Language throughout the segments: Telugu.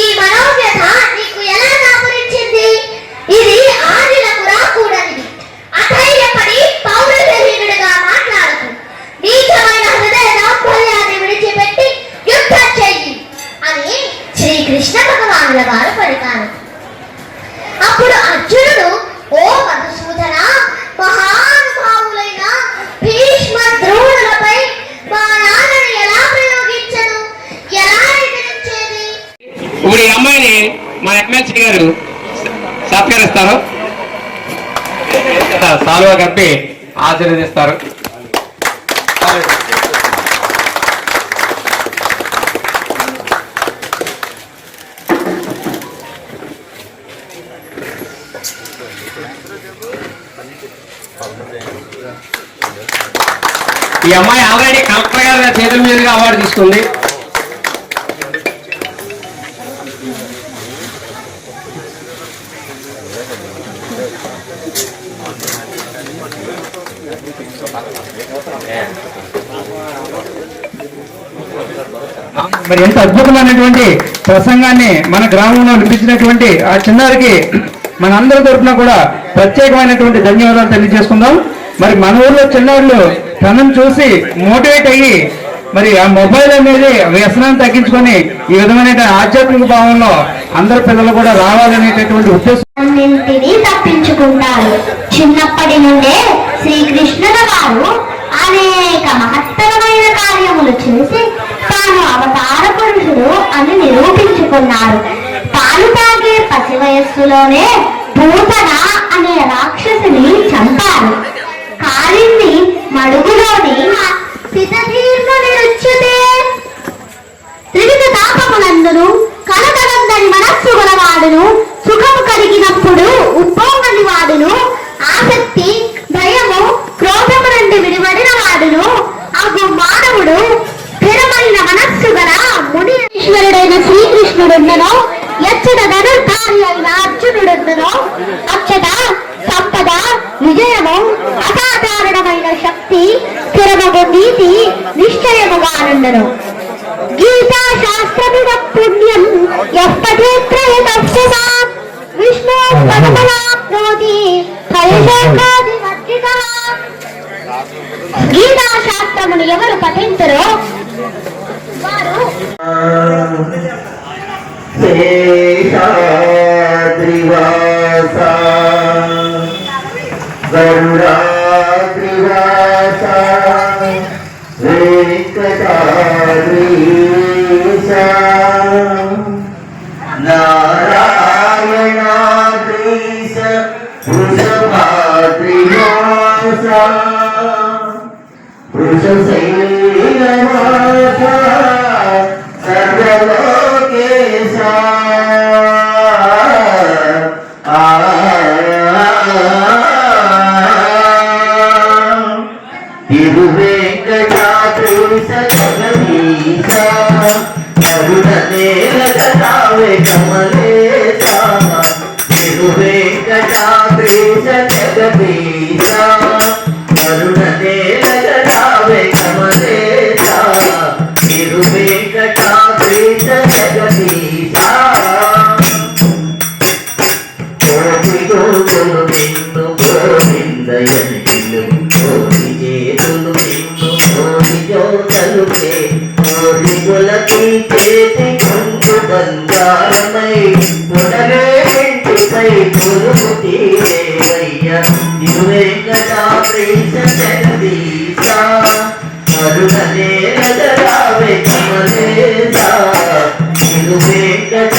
ఈ మనోవ్యత నీకు ఎలా దాపురించింది? ఇది ఆదిలకు రాకూడనిది. అధైర్యపడి పౌరహీనుడిగా మాట్లాడకు. నీచమైన హృదయ విడిచిపెట్టి యుద్ధం చెయ్యి అని శ్రీకృష్ణ భగవానుల వారు మా ఎమ్మెల్సీ గారు సత్కరిస్తారు. సాలువ కప్పి ఆశీర్వదిస్తారు. ఈ అమ్మాయి ఆల్రెడీ కలెక్టర్ గారి చేతుల మీదుగా అవార్డు తీసుకుంది. మరి ఎంత అద్భుతమైనటువంటి ప్రసంగాన్ని మన గ్రామంలో వినిపించినటువంటి ఆ చిన్నారికి మన అందరి తరఫున కూడా ప్రత్యేకమైనటువంటి ధన్యవాదాలు తెలియజేసుకుందాం. మరి మన ఊర్లో చిన్నారులు తనను చూసి మోటివేట్ అయ్యి మరి ఆ మొబైల్ అనేది వ్యసనాన్ని తగ్గించుకొని ఈ విధమైన ఆధ్యాత్మిక భావంలో అందరు పిల్లలు కూడా రావాలనేటటువంటి ఉద్దేశం తప్పించుకుంటారు. చిన్నప్పటి నుండే శ్రీకృష్ణుల వారు అనేక మహత్తరమైన కార్యములు చేసి తాను అవతార పురుషుడు అని నిరూపించుకున్నారు. పాలు తాగే పసి వయస్సులోనే భూతన అనే రాక్షసుని చంపారు. కాలింది మడుగులోని పితతీర్ణ అగు మానవుడు స్థిరమైన మనస్సు గల ముని శ్రీకృష్ణుడున్నను ఎచ్చట ధనుర్ధారి అయిన అర్జునుడున్నను అచ్చట సంపద విజయము అసాధారణమైన శక్తి స్థిరమగు నీతి నిశ్చయముగానుండను గీతా శాస్త్రమిద పుణ్యం ఎప్పటి విష్ణు गरुरात्रिवासा वेङ्कटाद्रीशा नारायणाद्रीश वृषभाद्रिवासा वृषशैलवासा सर्वदा నేలగతావే కమలేశ తిరువేంకటాద్రీశ జగదీశ కరుణ నేలగతావే కమలేశ తిరువేంకటాద్రీశ జగదీశ కోటిలో నిన్ను గోవిందయని కోటి చేతులు నిన్ను కోటి జోతలుకే కోటి గులకి చేతి బంగారమై కొడలే ఇంటిపై కొలుపు తీరేవయ్య. తిరువేంకటాద్రీశ జగదీశ. కరుణనే నగరావే కమలేశ. తిరువేంకటాద్రీశ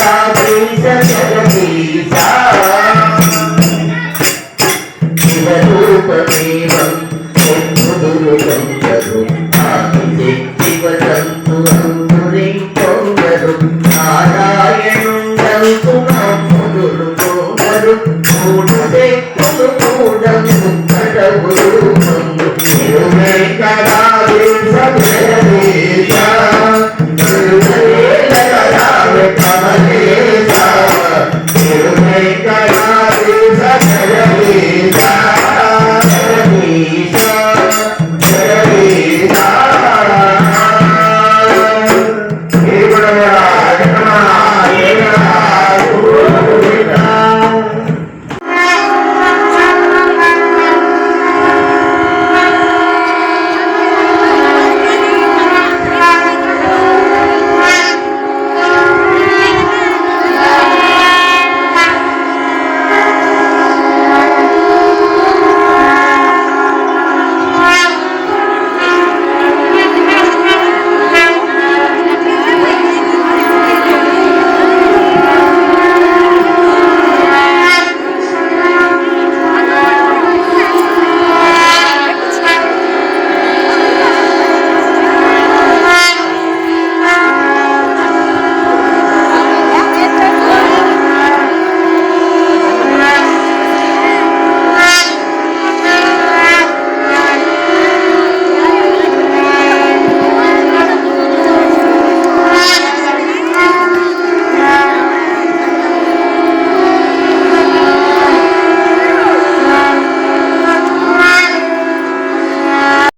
జగదీశ. శివరూపమేవం పొందుదురు సంతరు ఆదిశక్తివతంతు vai, vou